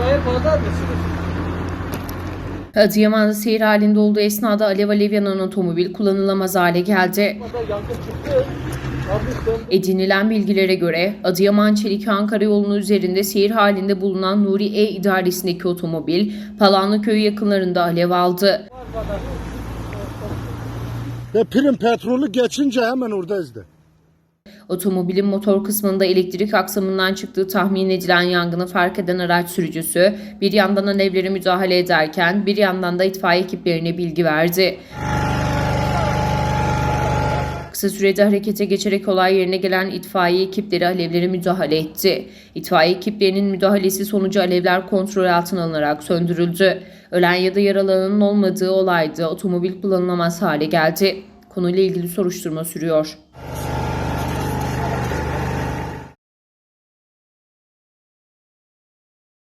İtfaiye pazar mısınız? Adıyaman'da seyir halinde olduğu esnada alev alev yanan otomobil kullanılamaz hale geldi. Edinilen bilgilere göre Adıyaman Çelik Ankara yolunun üzerinde seyir halinde bulunan Nuri E idaresindeki otomobil Palanlı köyü yakınlarında alev aldı. Ve prim petrolü geçince hemen oradayız de. Otomobilin motor kısmında elektrik aksamından çıktığı tahmin edilen yangını fark eden araç sürücüsü bir yandan alevlere müdahale ederken bir yandan da itfaiye ekiplerine bilgi verdi. Kısa sürede harekete geçerek olay yerine gelen itfaiye ekipleri alevlere müdahale etti. İtfaiye ekiplerinin müdahalesi sonucu alevler kontrol altına alınarak söndürüldü. Ölen ya da yaralananın olmadığı olayda otomobil kullanılamaz hale geldi. Konuyla ilgili soruşturma sürüyor.